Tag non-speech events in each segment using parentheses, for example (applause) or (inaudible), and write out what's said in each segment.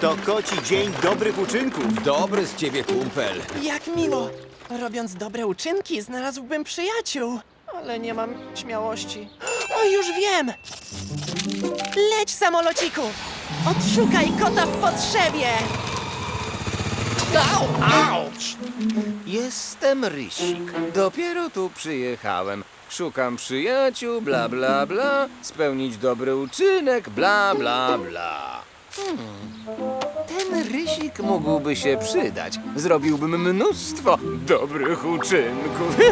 To koci dzień dobrych uczynków. Dobry z ciebie kumpel. Jak miło! Robiąc dobre uczynki, znalazłbym przyjaciół. Ale nie mam śmiałości. O, już wiem! Leć, samolociku! Odszukaj kota w potrzebie! Auć! Jestem Rysik. Dopiero tu przyjechałem. Szukam przyjaciół, bla bla bla. Spełnić dobry uczynek, bla bla bla. Hmm. Ten Rysik mógłby się przydać. Zrobiłbym mnóstwo dobrych uczynków. (laughs)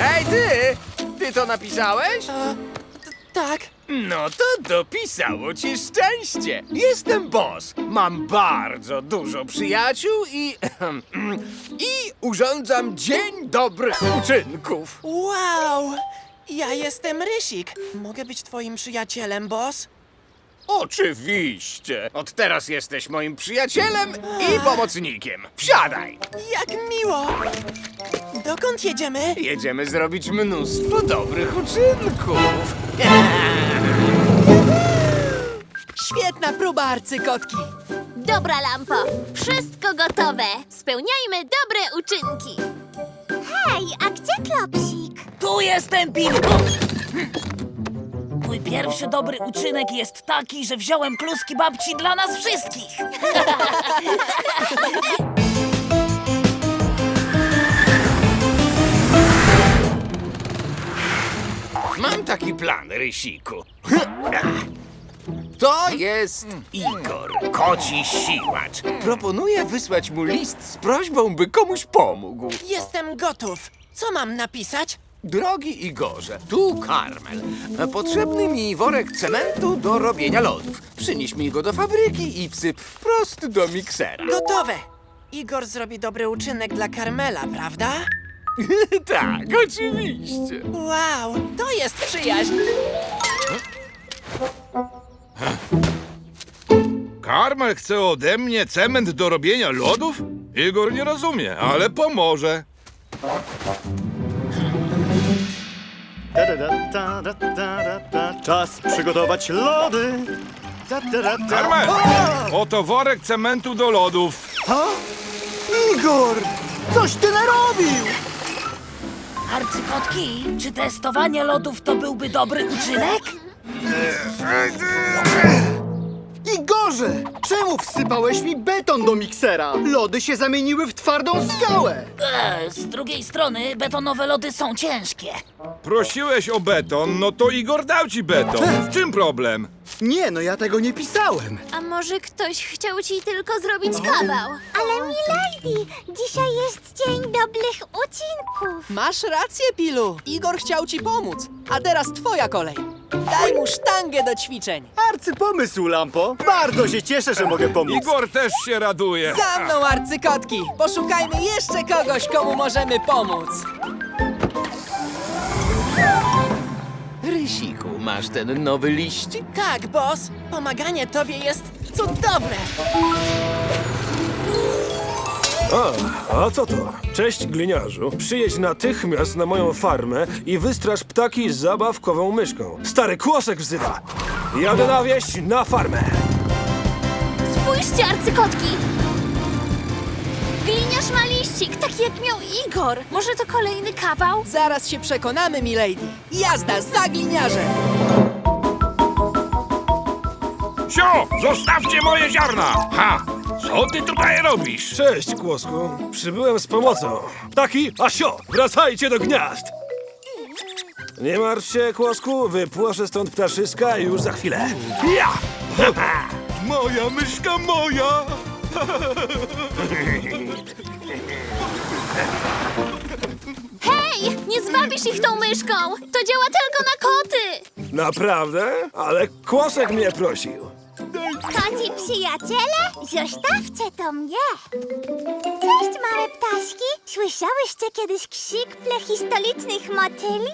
Hej ty! Ty to napisałeś? Tak, No to dopisało ci szczęście. Jestem boss. Mam bardzo dużo przyjaciół i. (clears throat) i urządzam dzień dobrych uczynków. wow! Ja jestem Rysik. Mogę być twoim przyjacielem, boss? Oczywiście. Od teraz jesteś moim przyjacielem i pomocnikiem. Wsiadaj. Jak miło! Dokąd jedziemy? Jedziemy zrobić mnóstwo dobrych uczynków. Świetna próba, arcykotki! Dobra, lampo. Wszystko gotowe. Spełniajmy dobre uczynki. Hej, a gdzie Klopsik? Tu jestem, Pilku! Mój pierwszy dobry uczynek jest taki, że wziąłem kluski babci dla nas wszystkich. (laughs) Mam taki plan, Rysiku. To jest Igor, koci siłacz. Proponuję wysłać mu list z prośbą, by komuś pomógł. Jestem gotów. Co mam napisać? Drogi Igorze, tu Karmel. Potrzebny mi worek cementu do robienia lodów. Przynieś mi go do fabryki i wsyp wprost do miksera. (laughs) Gotowe! Igor zrobi dobry uczynek dla Karmela, prawda? tak, oczywiście. Wow, to jest przyjaźń! Karmel chce ode mnie cement do robienia lodów? Igor nie rozumie, ale pomoże. Czas przygotować lody. Karmel! O! Oto worek cementu do lodów. Ha? Igor! Coś ty narobił! Arcykotki, czy testowanie lodów to byłby dobry uczynek? Igorze! Czemu wsypałeś mi beton do miksera? Lody się zamieniły w twardą skałę. E, z drugiej strony betonowe lody są ciężkie. Prosiłeś o beton, no to Igor dał ci beton. W czym problem? Nie, no ja tego nie pisałem. A może ktoś chciał ci tylko zrobić kawał? Ale milady, dzisiaj jest dzień dobrych uczynków. Masz rację, Pilu. Igor chciał ci pomóc. A teraz twoja kolej. Daj mu sztangę do ćwiczeń. Arcypomysł, Lampo. Bardzo się cieszę, że mogę pomóc. Igor też się raduje. Za mną, arcykotki! Poszukajmy jeszcze kogoś, komu możemy pomóc. Rysiku, masz ten nowy liścik? Tak, boss. Pomaganie tobie jest cudowne. A, a co to? Cześć, gliniarzu. Przyjedź natychmiast na moją farmę i wystraż ptaki z zabawkową myszką. Stary kłosek wzywa. Jadę na wieś na farmę. Spójrzcie, arcykotki! Gliniarz ma liścik, taki jak miał Igor. Może to kolejny kawał? Zaraz się przekonamy, milady. Jazda za gliniarzem. Sio, zostawcie moje ziarna! Ha! Co ty tutaj robisz? Cześć, kłosku. Przybyłem z pomocą. Ptaki, asio, wracajcie do gniazd. Nie martw się, kłosku, wypłoszę stąd ptaszyska już za chwilę. Ja! (laughs) Moja myszka moja! Hej, nie zwabisz ich tą myszką! To działa tylko na koty! Naprawdę? Ale kłosek mnie prosił. Koci przyjaciele, zostawcie to mnie! Cześć, małe ptaszki! Słyszałyście kiedyś krzyk prehistorycznych motyli?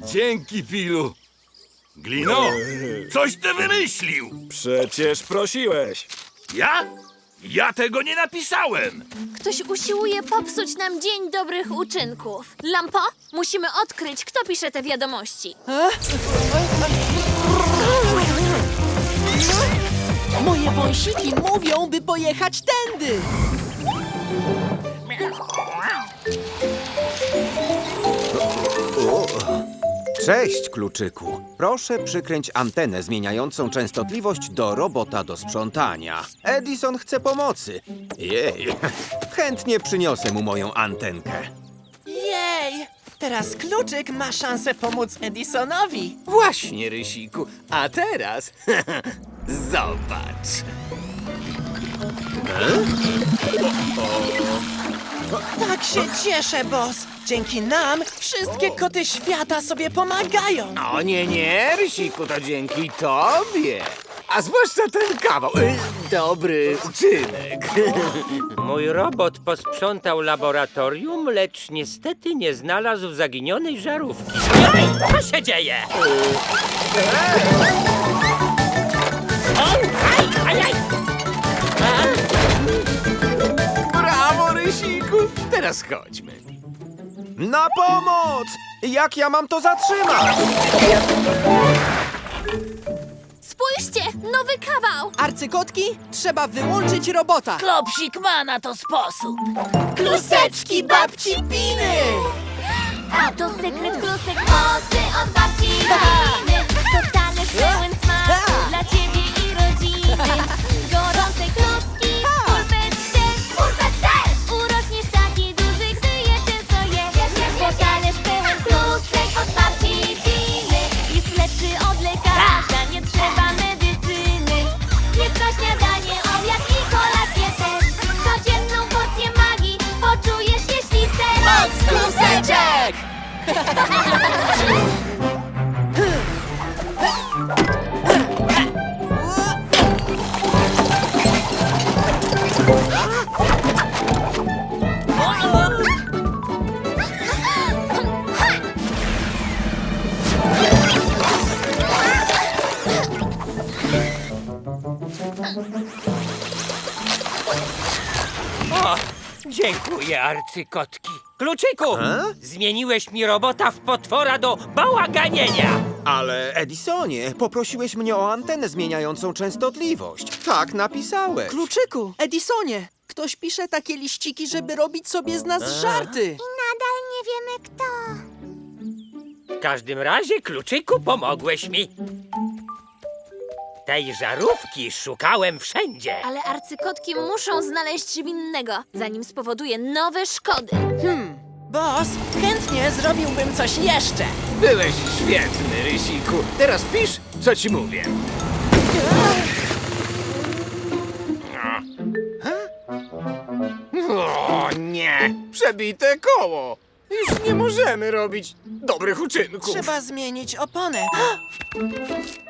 Dzięki, Pilu. Glino, coś ty wymyślił. Przecież prosiłeś. Ja? Ja tego nie napisałem! Ktoś usiłuje popsuć nam dzień dobrych uczynków. Lampo, musimy odkryć, kto pisze te wiadomości. Moje wąsiki mówią, by pojechać tędy. Cześć, kluczyku. Proszę przykręć antenę zmieniającą częstotliwość do robota do sprzątania. Edison chce pomocy. Jej, (laughs) chętnie przyniosę mu moją antenkę. Jej! Teraz kluczyk ma szansę pomóc Edisonowi. Właśnie, Rysiku. A teraz (laughs) zobacz. Tak się cieszę, boss. Dzięki nam wszystkie koty świata sobie pomagają. O nie, nie, Rysiku, to dzięki tobie. A zwłaszcza ten kawał. Y, Dobry uczynek. (laughs) Mój robot posprzątał laboratorium, lecz niestety nie znalazł zaginionej żarówki. Ej, co się dzieje? Aj, aj, aj. Teraz chodźmy. Na pomoc! Jak ja mam to zatrzymać? Spójrzcie, nowy kawał! Arcykotki, trzeba wyłączyć robota. Klopsik ma na to sposób. Kluseczki babci Piny! A to sekret klusek mocy od babci Piny. To talerz pełen smaku dla ciebie i rodziny. Dziękuję, arcykotki. Kluczyku, zmieniłeś mi robota w potwora do bałaganienia. Ale Edisonie, poprosiłeś mnie o antenę zmieniającą częstotliwość. Tak napisałeś. Kluczyku, Edisonie, ktoś pisze takie liściki, żeby robić sobie z nas żarty. Nadal nie wiemy kto. W każdym razie, kluczyku, pomogłeś mi. Tej żarówki szukałem wszędzie. Ale arcykotki muszą znaleźć winnego, zanim spowoduje nowe szkody. Boss, chętnie zrobiłbym coś jeszcze. Byłeś świetny, Rysiku. Teraz pisz, co ci mówię. O nie! Przebite koło! Już nie możemy robić dobrych uczynków. Trzeba zmienić oponę. (gasps)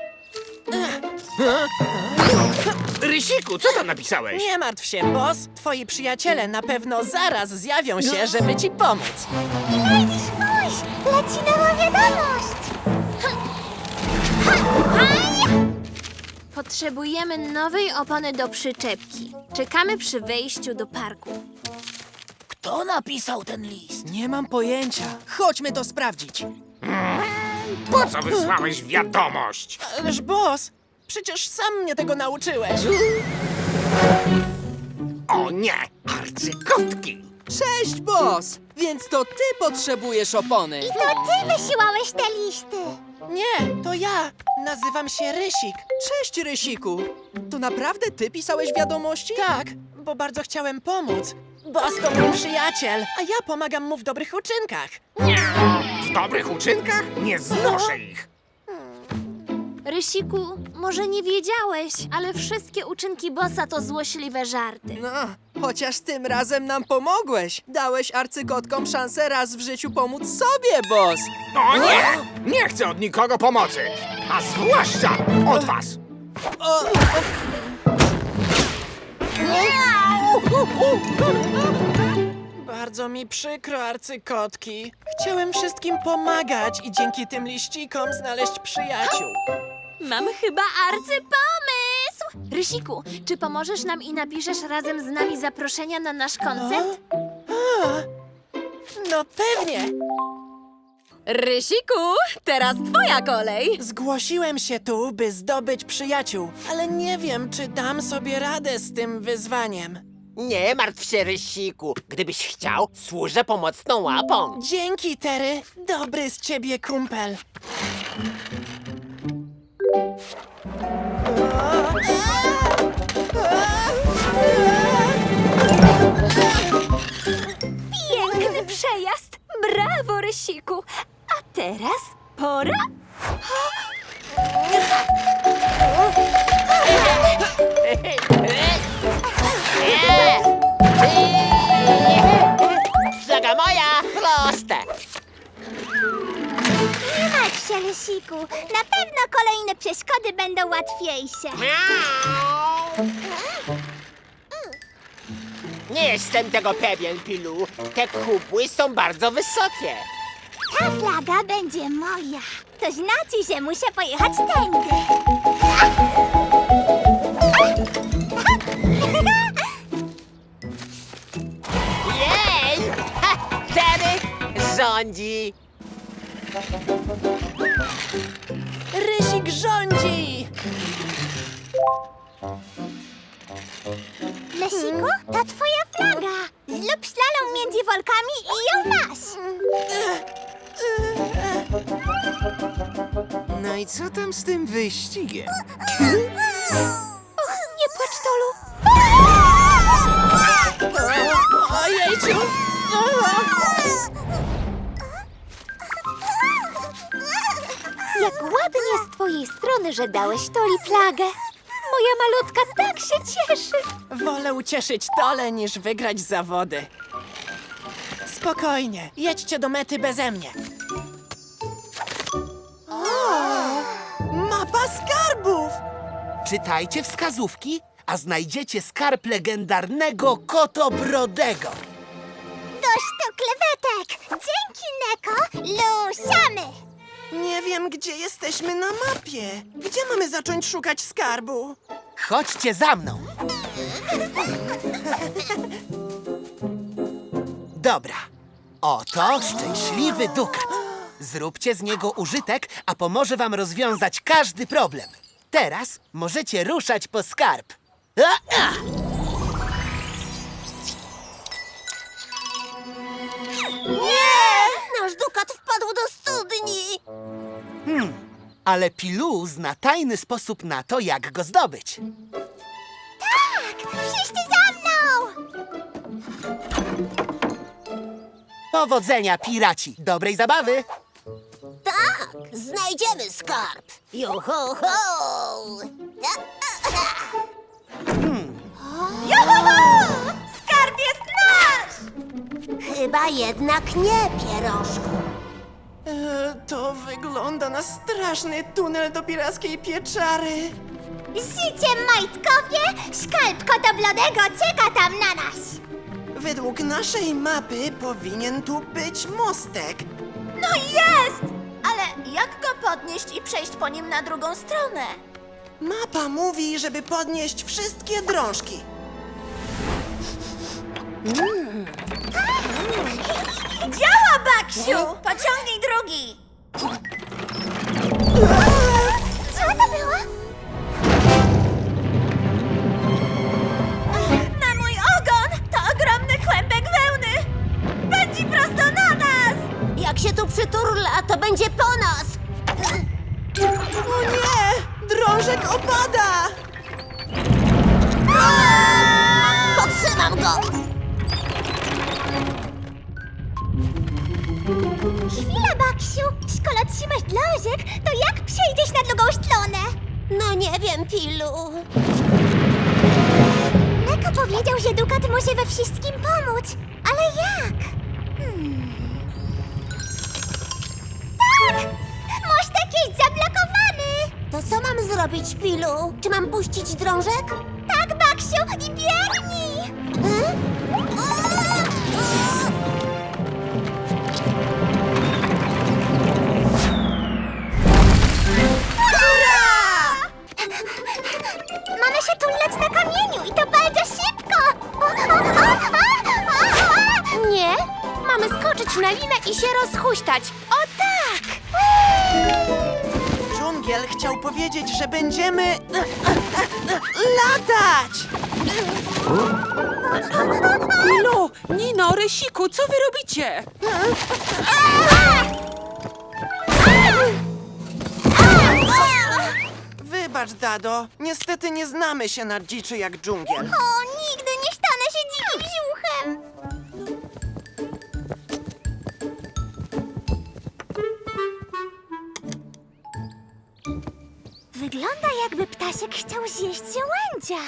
Rysiku, co tam napisałeś? Nie martw się, boss. Twoi przyjaciele na pewno zaraz zjawią się, żeby ci pomóc. Lady, spójrz! Leci nowa wiadomość! Potrzebujemy nowej opony do przyczepki. Czekamy przy wejściu do parku. Kto napisał ten list? Nie mam pojęcia. Chodźmy to sprawdzić. Po co wysłałeś wiadomość? Ależ boss, przecież sam mnie tego nauczyłeś. O nie! Arcykotki! Cześć, boss! Więc to ty potrzebujesz opony. To ty wysyłałeś te listy! Nie, to ja. Nazywam się Rysik. Cześć, Rysiku. To naprawdę ty pisałeś wiadomości? Tak, bo bardzo chciałem pomóc. Boss to mój przyjaciel, a ja pomagam mu w dobrych uczynkach. W dobrych uczynkach? Nie znoszę ich! Rysiku, może nie wiedziałeś, ale wszystkie uczynki bossa to złośliwe żarty. No, chociaż tym razem nam pomogłeś. Dałeś arcykotkom szansę raz w życiu pomóc sobie, boss. O nie! Nie chcę od nikogo pomocy! A zwłaszcza od was! Bardzo mi przykro, arcykotki. Chciałem wszystkim pomagać i dzięki tym liścikom znaleźć przyjaciół. Mam chyba arcypomysł! Rysiku, czy pomożesz nam i napiszesz razem z nami zaproszenia na nasz koncert? No pewnie! Rysiku, teraz twoja kolej. Zgłosiłem się tu, by zdobyć przyjaciół, ale nie wiem, czy dam sobie radę z tym wyzwaniem. Nie martw się, Rysiku. Gdybyś chciał, służę pomocną łapą. Dzięki, Tery. Dobry z ciebie kumpel. Piękny przejazd! Brawo, Rysiku! A teraz pora... (laughs) Zaga moja, proste. Nie martw się, Rysiku. Na pewno kolejne przeszkody będą łatwiejsze. Miau. Nie jestem tego pewien, Pilu. Te kubły są bardzo wysokie. Ta flaga będzie moja. To znaczy, że muszę pojechać tędy. Rządzi. Rysik rządzi! Lesiku, to twoja flaga. Zrób slalom między wolkami i ją masz. No i co tam z tym wyścigiem? Och, nie płacz, Tolu. Ojejciu! Ładnie z twojej strony, że dałeś Toli flagę. Moja malutka tak się cieszy. Wolę ucieszyć Tole niż wygrać zawody. Spokojnie, jedźcie do mety beze mnie. Mapa skarbów! Czytajcie wskazówki, a znajdziecie skarb legendarnego Kotobrodego. Do sztuk lewetek. Dzięki, Neko. Lusiamy. Nie wiem, gdzie jesteśmy na mapie. Gdzie mamy zacząć szukać skarbu? Chodźcie za mną. Dobra. Oto szczęśliwy dukat. Zróbcie z niego użytek, a pomoże wam rozwiązać każdy problem. Teraz możecie ruszać po skarb. A, a! Nasz Ale Pilu zna tajny sposób na to, jak go zdobyć. Wszyscy za mną. Powodzenia, piraci! Dobrej zabawy! Tak, znajdziemy skarb. Juhu, hu. Juhu! Skarb jest nasz! Chyba jednak nie, pierożku. E, to wygląda na straszny tunel do pirackiej pieczary. Życie, majtkowie! Skarb kotoblodego czeka tam na nas! Według naszej mapy powinien tu być mostek. No jest! Ale jak go podnieść i przejść po nim na drugą stronę? Mapa mówi, żeby podnieść wszystkie drążki. (laughs) Działa, Baksiu! Pociągnij drugi! Co to było? Na mój ogon! To ogromny kłębek wełny! Pędzi prosto na nas! Jak się tu przyturla, to będzie po nas! O nie! Drążek opada! Potrzymam go! Chwila, Baksiu! Skoro trzymasz drążek, to jak przejdziesz na drugą stronę? No nie wiem, Pilu. Neko powiedział, że Dukat może we wszystkim pomóc. Ale jak? Hmm. Tak! Mostek jest zablokowany! To co mam zrobić, Pilu? Czy mam puścić drążek? Tak, Baksiu, i biegnij! Wybacz, Dado. Niestety nie znamy się na dziczy jak dżungiel. O, nigdy nie stanę się dzikim ziuchem! Wygląda jakby ptasiek chciał zjeść żołędzia.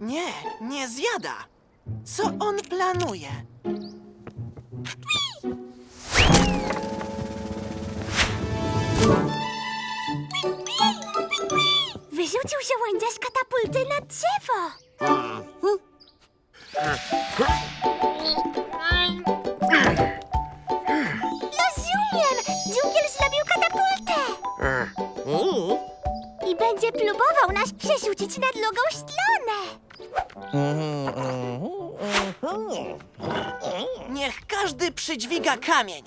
Nie, nie zjada. Co on planuje? Wyrzucił żołędzia z katapulty na drzewo. Rozumiem! Dżungiel zrobił katapultę! I będzie próbował nas przerzucić na drugą stronę. Niech każdy przydźwiga kamień.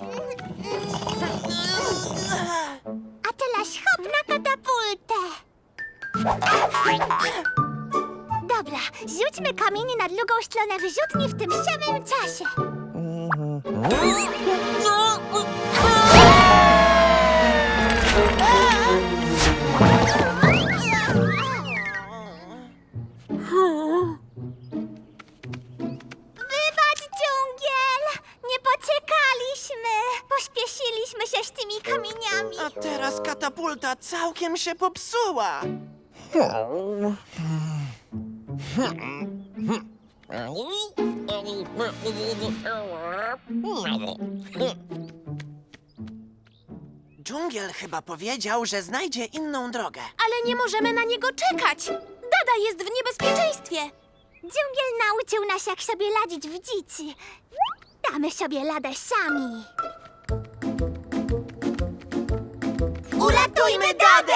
Całkiem się popsuła. Dżungiel chyba powiedział, że znajdzie inną drogę. Ale nie możemy na niego czekać! Dada jest w niebezpieczeństwie! Dżungiel nauczył nas, jak sobie ladzić w dzici. Damy sobie ladę sami. Uratujmy Dadę!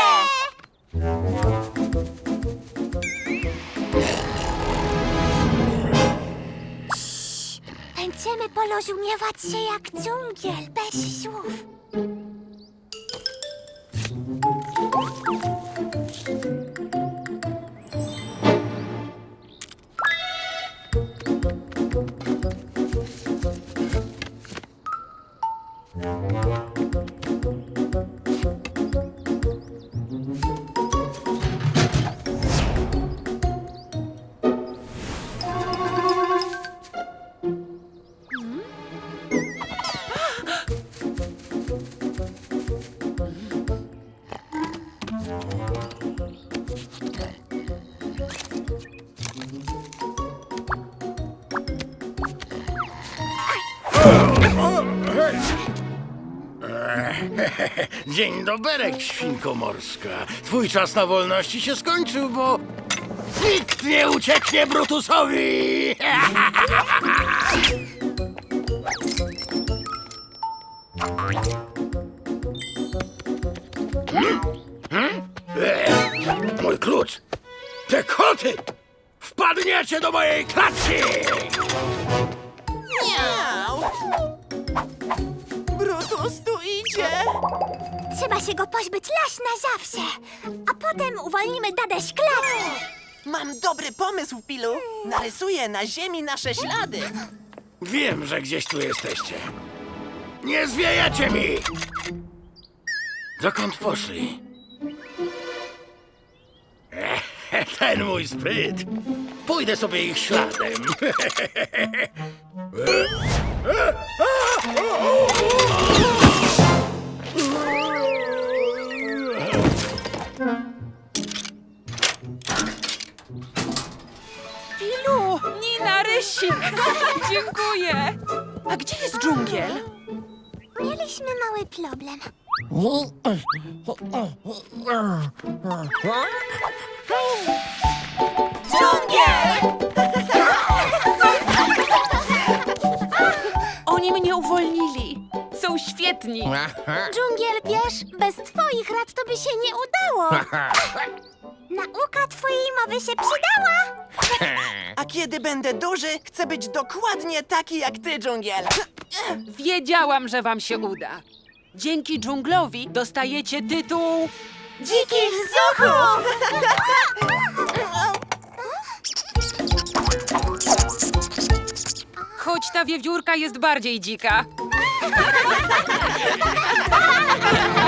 Będziemy porozumiewać się jak dżungiel, bez słów. Dzień doberek, świnko morska. Twój czas na wolności się skończył, bo nikt nie ucieknie Brutusowi! Hmm? Hmm? E, Mój klucz! Te koty! Wpadniecie do mojej klatki! Trzeba się go pozbyć raz na zawsze, a potem uwolnimy Dadę z klatki. Mam dobry pomysł, Pilu. Narysuję na ziemi nasze ślady. Wiem, że gdzieś tu jesteście. Nie zwiejecie mi! Dokąd poszli? Ech, ten mój spryt. Pójdę sobie ich śladem. (laughs) (laughs) Dziękuję! A gdzie jest dżungiel? Mieliśmy mały problem. Oni mnie uwolnili. Są świetni. Dżungiel, wiesz, bez twoich rad to by się nie udało. (laughs) Nauka twojej mowy się przydała! (laughs) A kiedy będę duży, chcę być dokładnie taki jak ty, dżungiel. Wiedziałam, że wam się uda. Dzięki dżunglowi dostajecie tytuł... Dzikich zuchów! Choć ta wiewiórka jest bardziej dzika. (laughs)